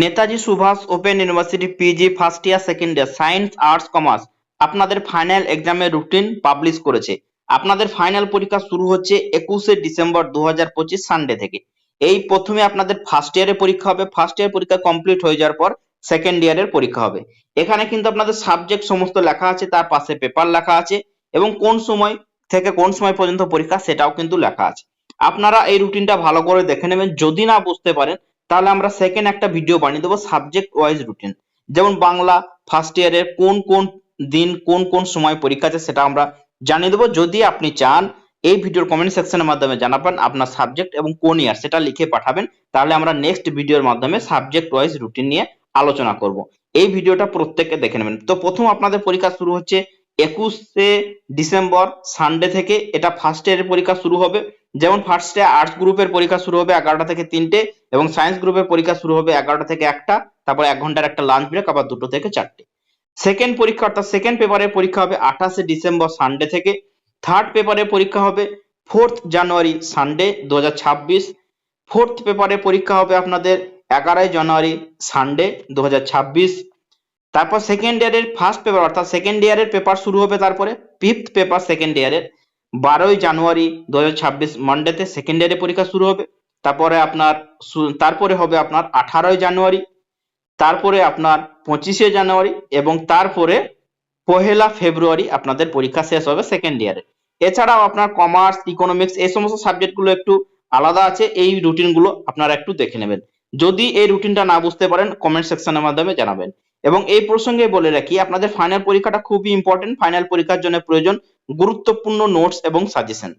Netaji Subhash open university PG first year second year science, arts, commerce আপনাদের final এক্সামের routine publish করেছে। আপনাদের final পরীক্ষা শুরু হচ্ছে একুশে ডিসেম্বর দু হাজার পঁচিশ সানডে থেকে। এই প্রথমে আপনাদের ফার্স্ট ইয়ারের পরীক্ষা হবে। ফার্স্ট ইয়ার পরীক্ষা কমপ্লিট হয়ে যাওয়ার পর সেকেন্ড ইয়ারের পরীক্ষা হবে। এখানে কিন্তু আপনাদের সাবজেক্ট সমস্ত লেখা আছে, তার পাশে পেপার লেখা আছে এবং কোন সময় থেকে কোন সময় পর্যন্ত পরীক্ষা সেটাও কিন্তু লেখা আছে। আপনারা এই রুটিনটা ভালো করে দেখে নেবেন। যদি না বুঝতে পারেন তাহলে আমরা সেকেন্ড একটা ভিডিও বানিয়ে দেবো সাবজেক্ট ওয়াইজ রুটিন যেমন বাংলা ফার্স্ট ইয়ারের কোন কোন দিন কোন কোন সময় পরীক্ষা আছে সেটা আমরা জানিয়ে দেবো। যদি আপনি চান এই ভিডিওর কমেন্ট সেকশনের মাধ্যমে জানাবেন আপনার সাবজেক্ট এবং কোন ইয়ার সেটা লিখে পাঠাবেন, তাহলে আমরা নেক্সট ভিডিওর মাধ্যমে সাবজেক্ট ওয়াইজ রুটিন নিয়ে আলোচনা করব। এই ভিডিওটা প্রত্যেককে দেখে নেবেন। তো প্রথম আপনাদের পরীক্ষা শুরু হচ্ছে একুশে ডিসেম্বর সানডে থেকে এটা ফার্স্ট ইয়ারের পরীক্ষা শুরু হবে। যেমন ফার্স্টে আর্টস গ্রুপের পরীক্ষা শুরু হবে এগারোটা থেকে তিনটে এবং সায়েন্স গ্রুপের পরীক্ষা শুরু হবে এগারোটা থেকে একটা, তারপর এক ঘণ্টার একটা লাঞ্চ ব্রেক আবার দুটো থেকে চারটে। সেকেন্ড পরীক্ষা, অর্থাৎ সেকেন্ড পেপারের পরীক্ষা হবে আঠাশে ডিসেম্বর সানডে থেকে। থার্ড পেপারের পরীক্ষা হবে ফোর্থ জানুয়ারি সানডে দু হাজার ছাব্বিশ ফোর্থ পেপারের পরীক্ষা হবে আপনাদের এগারোই জানুয়ারি সানডে দু হাজার ছাব্বিশ। তারপর সেকেন্ড ইয়ারের ফার্স্ট পেপার অর্থাৎ সেকেন্ড ইয়ারের পেপার শুরু হবে তারপরে ফিফথ পেপার সেকেন্ড ইয়ারের বারোই জানুয়ারি দু হাজার ছাব্বিশ মানডেতে ইয়ারের পরীক্ষা শুরু হবে। তারপরে আপনার তারপরে হবে আপনার আঠারোই জানুয়ারি, তারপরে আপনার পঁচিশে জানুয়ারি এবং তারপরে পহেলা ফেব্রুয়ারি আপনাদের পরীক্ষা শেষ হবে সেকেন্ড ইয়ারে এছাড়াও আপনার কমার্স ইকোনমিক্স এই সমস্ত সাবজেক্টগুলো একটু আলাদা আছে, এই রুটিনগুলো আপনারা একটু দেখে নেবেন। যদি এই রুটিনটা না বুঝতে পারেন কমেন্ট সেকশনের মাধ্যমে জানাবেন। এবং এই প্রসঙ্গে বলে রাখি, আপনাদের ফাইনাল পরীক্ষাটা খুবই ইম্পর্টেন্ট ফাইনাল পরীক্ষার জন্য প্রয়োজন গুরুত্বপূর্ণ নোটস এবং সাজেশন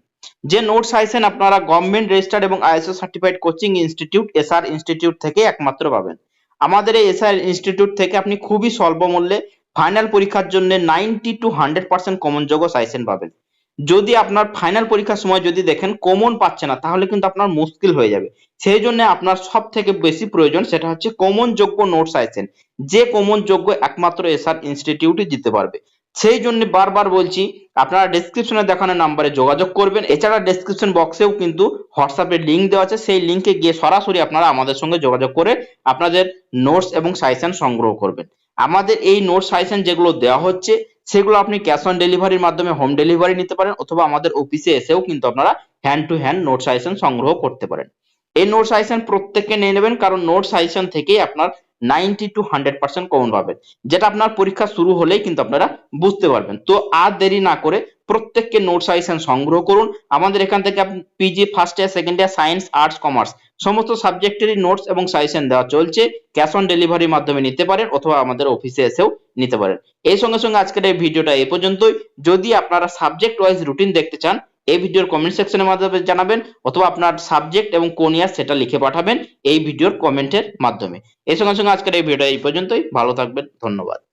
যে নোটস আইসেন আপনারা গভর্নমেন্ট রেজিস্টার্ড এবং ISO certified coaching institute SR institute থেকে একমাত্র পাবেন। আমাদের এই এসআর ইনস্টিটিউট থেকে আপনি খুবই স্বল্প মূল্যে ফাইনাল পরীক্ষার জন্য ninety to hundred percent common যোগ্য সাজেশন পাবেন। যদি আপনার ফাইনাল পরীক্ষার সময় যদি দেখেন কমন পাচ্ছে না, তাহলে কিন্তু আপনার মুশকিল হয়ে যাবে। সেই জন্য আপনার সব থেকে বেশি প্রয়োজন সেটা হচ্ছে কমন যোগ্য নোট সাজেশন যে কমন যোগ্য একমাত্র এসআর ইনস্টিটিউটই দিতে পারবে। সেই জন্য বারবার বলছি, আপনারা ডেসক্রিপশনে দেখানো নাম্বারে যোগাযোগ করবেন। এছাড়া ডেসক্রিপশন বক্সেও কিন্তু হোয়াটসঅ্যাপের লিঙ্ক দেওয়া আছে। সেই লিঙ্কে গিয়ে সরাসরি আপনারা আমাদের সঙ্গে যোগাযোগ করে আপনাদের নোটস এবং সাজেশন সংগ্রহ করবেন। আমাদের এই নোটস সাজেশন যেগুলো দেওয়া হচ্ছে সেগুলো আপনি ক্যাশ অন ডেলিভারির মাধ্যমে হোম ডেলিভারি নিতে পারেন অথবা আমাদের অফিসে এসেও কিন্তু আপনারা hand to hand note suggestion সংগ্রহ করতে পারেন। এই নোট সাজেশন প্রত্যেককে নিয়ে নেবেন, কারণ নোট সাজেশন থেকেই আপনার ninety to hundred percent common পাবেন। যেটা আপনার পরীক্ষা শুরু হলেই কিন্তু আপনারা বুঝতে পারবেন। তো আর দেরি না করে প্রত্যেককে নোট সাজেশন সংগ্রহ করুন। আমাদের এখান থেকে PG first year second year science arts commerce সমস্ত সাবজেক্টেরই নোটস এবং সাজেশন দেওয়া চলছে। ক্যাশ অন ডেলিভারির মাধ্যমে নিতে পারেন অথবা আমাদের অফিসে এসেও নিতে পারেন। এই সঙ্গে সঙ্গে আজকের এই ভিডিওটা এই পর্যন্তই। যদি আপনারা সাবজেক্ট ওয়াইজ রুটিন দেখতে চান, এই ভিডিওর কমেন্ট সেকশনের মাধ্যমে জানাবেন অথবা আপনার সাবজেক্ট এবং কোন ইয়ার সেটা লিখে পাঠাবেন এই ভিডিওর কমেন্টের মাধ্যমে। এই সঙ্গে সঙ্গে আজকের এই ভিডিওটা এই পর্যন্তই। ভালো থাকবেন। ধন্যবাদ।